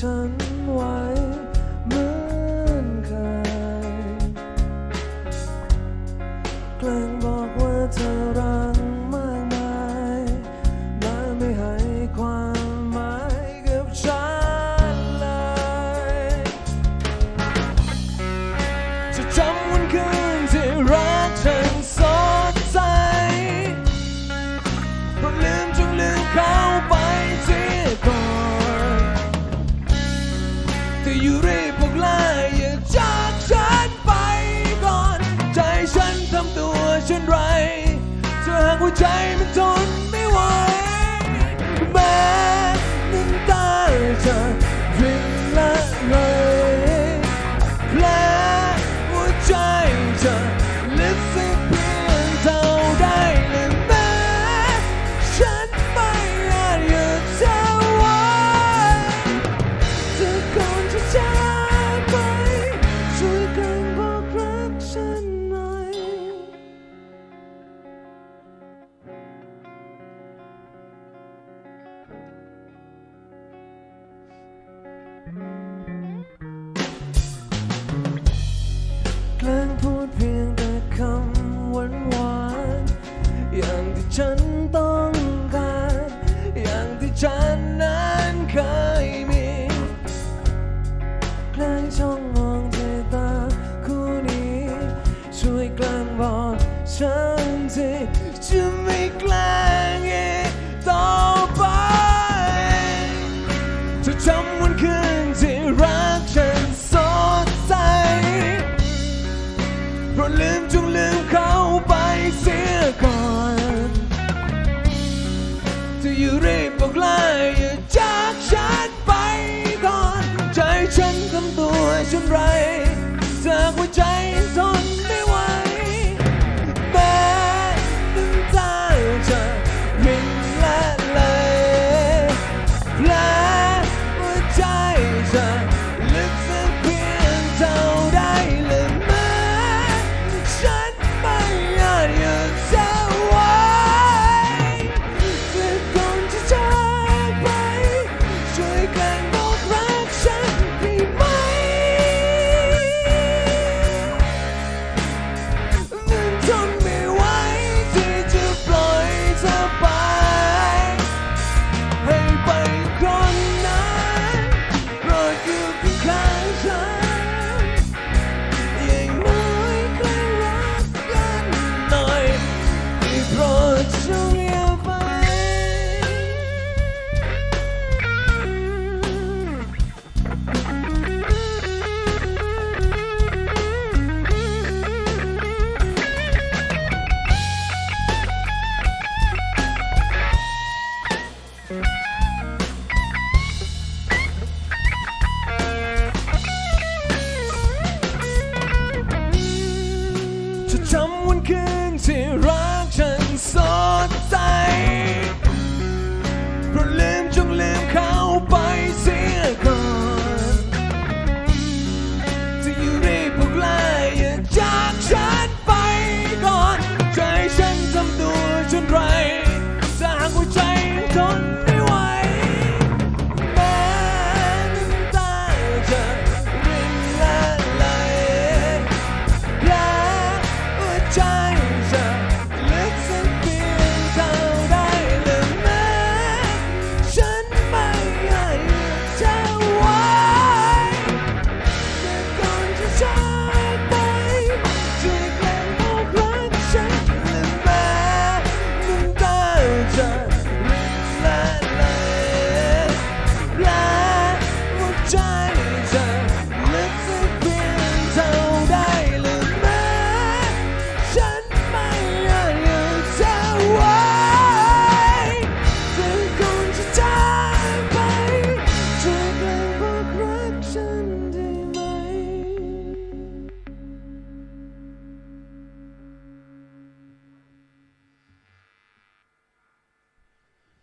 Satan เช่นไรถ้าหากหัวใจมันทน กลางบอกฉันทีจะไม่แกล้งอีกต่อไปจะจำวันคืนที่รักฉันสดใสโปรดลืมจงลืมเขาไปเสียก่อนจะอยู่รีบบอกลาอย่าจากฉันไปก่อน ใจฉันทำตัวฉันไรจากหัวใจ what me. shine.